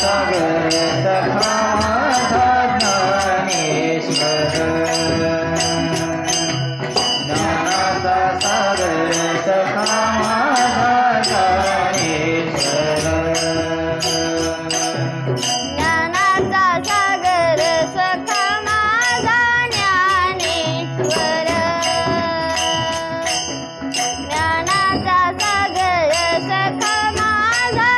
सगर सखा ज्ञानेश्वर. ज्ञानाचा सागर सखा ज्ञानाचा सागर सखा माझा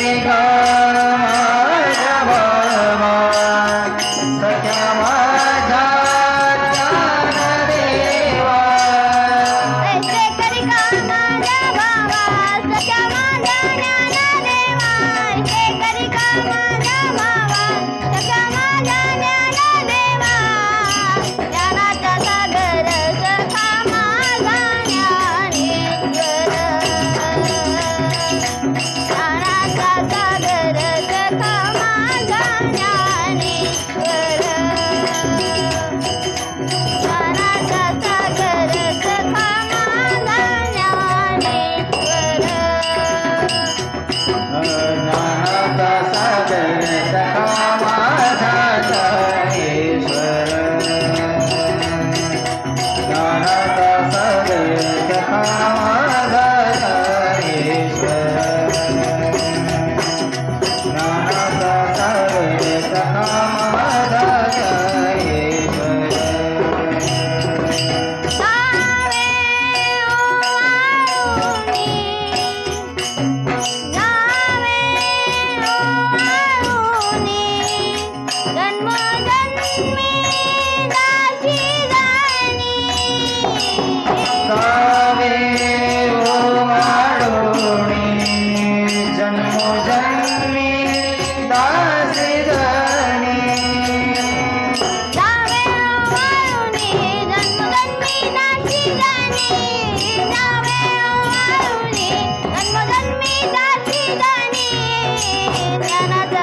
and go. सागर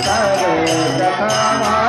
ज्ञानाचा सागर